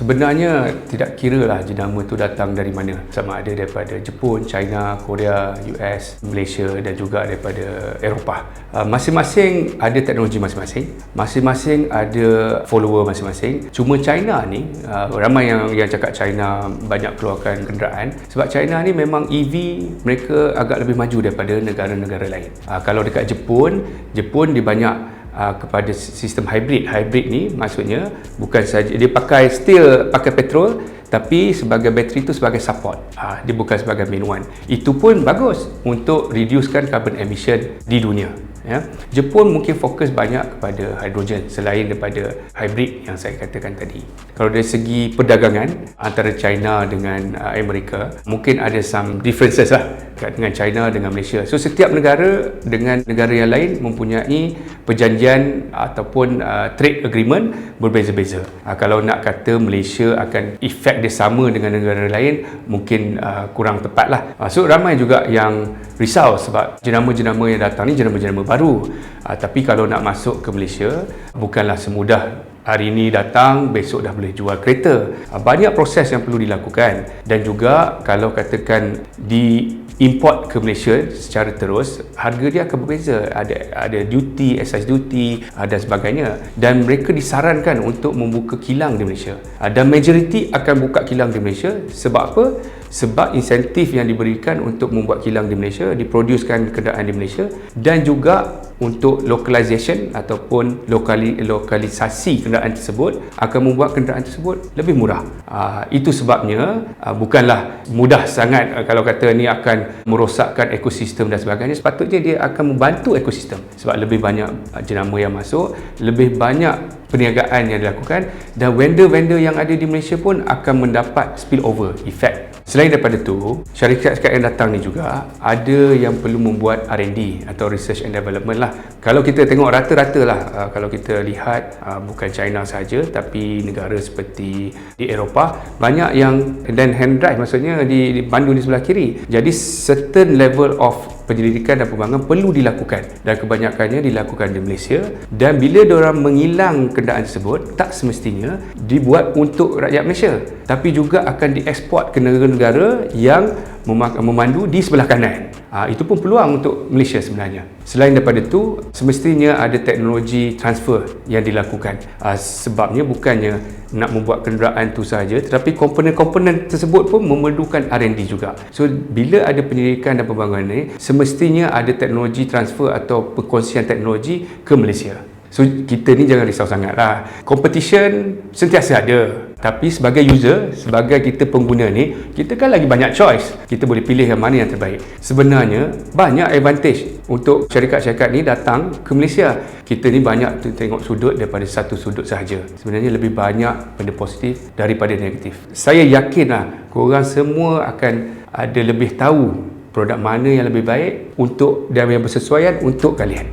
Sebenarnya tidak kira lah jenama tu datang dari mana. Sama ada daripada Jepun, China, Korea, US, Malaysia dan juga daripada Eropah. Uh, masing-masing ada teknologi masing-masing. Masing-masing ada follower masing-masing. Cuma China ni, uh, ramai yang yang cakap China banyak keluarkan kenderaan. Sebab China ni memang EV mereka agak lebih maju daripada negara-negara lain. Uh, kalau dekat Jepun, Jepun dia banyak uh, kepada sistem hybrid. Hybrid ni maksudnya bukan saja dia pakai still pakai petrol tapi sebagai bateri itu sebagai support. Uh, dia bukan sebagai main one. Itu pun bagus untuk reducekan carbon emission di dunia. Ya. Jepun mungkin fokus banyak kepada hidrogen selain daripada hybrid yang saya katakan tadi. Kalau dari segi perdagangan antara China dengan uh, Amerika, mungkin ada some differences lah dengan China dengan Malaysia. So setiap negara dengan negara yang lain mempunyai perjanjian ataupun uh, trade agreement berbeza-beza. Uh, kalau nak kata Malaysia akan efek dia sama dengan negara lain, mungkin uh, kurang tepat lah. Uh, so ramai juga yang risau sebab jenama-jenama yang datang ni jenama-jenama baru. Uh, tapi kalau nak masuk ke Malaysia, bukanlah semudah hari ini datang, besok dah boleh jual kereta. Uh, banyak proses yang perlu dilakukan. Dan juga kalau katakan di import ke Malaysia secara terus harga dia akan berbeza. Ada ada duty excise duty uh, dan sebagainya. Dan mereka disarankan untuk membuka kilang di Malaysia. Dan majoriti akan buka kilang di Malaysia. Sebab apa sebab insentif yang diberikan untuk membuat kilang di Malaysia, diproducekan kenderaan di Malaysia dan juga untuk localization ataupun lokali, lokalisasi kenderaan tersebut akan membuat kenderaan tersebut lebih murah. Uh, itu sebabnya uh, bukanlah mudah sangat uh, kalau kata ni akan merosakkan ekosistem dan sebagainya. Sepatutnya dia akan membantu ekosistem sebab lebih banyak jenama yang masuk, lebih banyak perniagaan yang dilakukan dan vendor-vendor yang ada di Malaysia pun akan mendapat spillover effect Selain daripada itu, syarikat-syarikat yang datang ni juga ada yang perlu membuat R&D atau research and development lah. Kalau kita tengok rata-rata lah, uh, kalau kita lihat uh, bukan China saja tapi negara seperti di Eropah, banyak yang dan hand drive maksudnya di, di pandu di sebelah kiri. Jadi certain level of penyelidikan dan pembangunan perlu dilakukan dan kebanyakannya dilakukan di Malaysia. Dan bila diorang mengilang kenderaan tersebut tak semestinya dibuat untuk rakyat Malaysia tapi juga akan dieksport ke negara-negara yang memandu di sebelah kanan Ha, itu pun peluang untuk Malaysia sebenarnya. Selain daripada itu, semestinya ada teknologi transfer yang dilakukan. Ha, sebabnya bukannya nak membuat kenderaan itu saja, tetapi komponen-komponen tersebut pun memerlukan R&D juga. So, bila ada penyelidikan dan pembangunan ini, semestinya ada teknologi transfer atau perkongsian teknologi ke Malaysia. So kita ni jangan risau sangat lah Competition sentiasa ada Tapi sebagai user, sebagai kita pengguna ni Kita kan lagi banyak choice. Kita boleh pilih yang mana yang terbaik. Sebenarnya banyak advantage Untuk syarikat-syarikat ni datang ke Malaysia. Kita ni banyak tengok sudut daripada satu sudut sahaja. Sebenarnya lebih banyak benda positif daripada negatif. Saya yakin lah korang semua akan ada lebih tahu Produk mana yang lebih baik untuk dan yang bersesuaian untuk kalian.